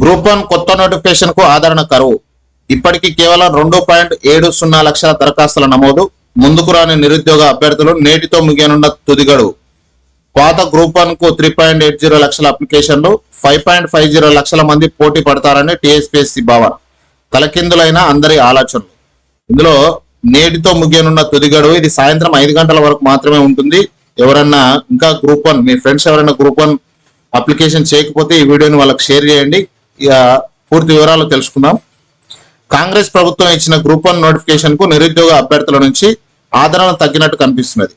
Group one కొత్త నోటిఫికేషన్కు ఆదరణ కరువు. ఇప్పటికీ కేవలం రెండు పాయింట్ ఏడు సున్నా లక్షల దరఖాస్తుల నమోదు. ముందుకు రాని నిరుద్యోగ అభ్యర్థులు నేటితో ముగియనున్న తుదిగడు పాత గ్రూప్ వన్కు త్రీ పాయింట్ ఎయిట్ జీరో లక్షల అప్లికేషన్లు ఫైవ్ పాయింట్ ఫైవ్ జీరో లక్షల మంది పోటీ పడతారని టీఎస్పీఎస్సీ భావన. తలకిందులైన అందరి ఆలోచనలు. ఇందులో నేటితో ముగియనున్న తుది గడువు ఇది సాయంత్రం ఐదు గంటల వరకు మాత్రమే ఉంటుంది. ఎవరన్నా ఇంకా గ్రూప్ వన్ మీ ఫ్రెండ్స్ ఎవరైనా గ్రూప్ వన్ అప్లికేషన్ చేయకపోతే ఈ వీడియోని వాళ్ళకి షేర్ చేయండి. పూర్తి వివరాలు తెలుసుకుందాం. కాంగ్రెస్ ప్రభుత్వం ఇచ్చిన గ్రూప్ వన్ నోటిఫికేషన్కు నిరుద్యోగ అభ్యర్థుల నుంచి ఆదరణ తగ్గినట్టు కనిపిస్తున్నది.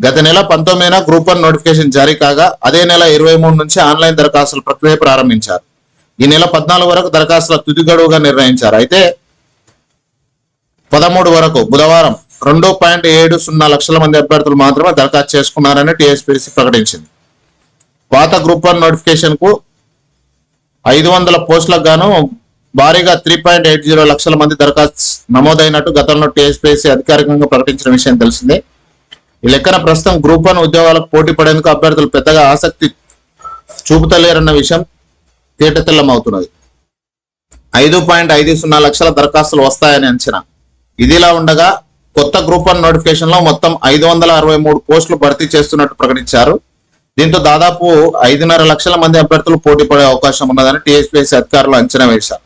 గత నెల పంతొమ్మిదిన గ్రూప్ వన్ నోటిఫికేషన్ జారీ కాగా అదే నెల ఇరవై మూడు నుంచి ఆన్లైన్ దరఖాస్తుల ప్రక్రియ ప్రారంభించారు. ఈ నెల పద్నాలుగు వరకు దరఖాస్తుల తుది గడువుగా నిర్ణయించారు. అయితే పదమూడు వరకు బుధవారం రెండు పాయింట్ ఏడు సున్నా లక్షల మంది అభ్యర్థులు మాత్రమే దరఖాస్తు చేసుకున్నారని టీఎస్పీసీ ప్రకటించింది. పాత గ్రూప్ వన్ నోటిఫికేషన్కు ఐదు వందల పోస్టులకు గాను భారీగా త్రీ పాయింట్ ఎయిట్ జీరో లక్షల మంది దరఖాస్తు నమోదైనట్టు గతంలో టీఎస్పీఎస్సీ అధికారికంగా ప్రకటించిన విషయం తెలిసిందే. ఈ లెక్కన ప్రస్తుతం గ్రూప్ వన్ ఉద్యోగాలకు పోటీ పడేందుకు అభ్యర్థులు పెద్దగా ఆసక్తి చూపుతలేరన్న విషయం తేటతెల్లమవుతున్నది ఐదు పాయింట్ ఐదు సున్నా లక్షల దరఖాస్తులు వస్తాయని అంచనా. ఇదిలా ఉండగా కొత్త గ్రూప్ వన్ నోటిఫికేషన్లో మొత్తం ఐదు వందల అరవై మూడు పోస్టులు భర్తీ చేస్తున్నట్టు ప్రకటించారు. దీంతో దాదాపు ఐదున్నర లక్షల మంది అభ్యర్థులు పోటీ పడే అవకాశం ఉన్నదని టీఎస్పీఎస్ అధికారులు అంచనా వేశారు.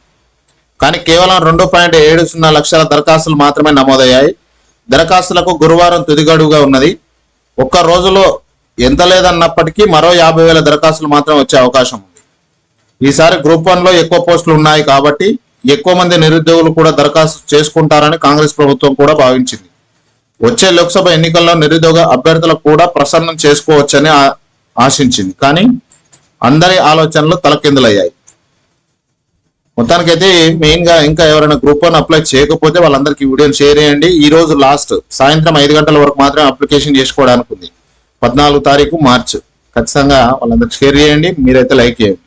కానీ కేవలం రెండు పాయింట్ ఏడు సున్నా లక్షల దరఖాస్తులు మాత్రమే నమోదయ్యాయి. దరఖాస్తులకు గురువారం తుది గడువుగా ఉన్నది. ఒక్క రోజులో ఎంత లేదన్నప్పటికీ మరో యాభై వేల దరఖాస్తులు మాత్రం వచ్చే అవకాశం ఉంది. ఈసారి గ్రూప్ వన్లో ఎక్కువ పోస్టులు ఉన్నాయి కాబట్టి ఎక్కువ మంది నిరుద్యోగులు కూడా దరఖాస్తు చేసుకుంటారని కాంగ్రెస్ ప్రభుత్వం కూడా భావించింది. వచ్చే లోక్సభ ఎన్నికల్లో నిరుద్యోగ అభ్యర్థులకు కూడా ప్రసన్నం చేసుకోవచ్చని ఆశించింది. కానీ అందరి ఆలోచనలు తలకిందులయ్యాయి. మొత్తానికైతే మెయిన్గా ఇంకా ఎవరైనా గ్రూప్ వన్ అప్లై చేయకపోతే వాళ్ళందరికీ వీడియోని షేర్ చేయండి. ఈ రోజు లాస్ట్ సాయంత్రం ఐదు గంటల వరకు మాత్రమే అప్లికేషన్ చేసుకోవడానికి ఉంది. పద్నాలుగు తారీఖు మార్చ్. ఖచ్చితంగా వాళ్ళందరికి షేర్ చేయండి. మీరైతే లైక్ చేయండి.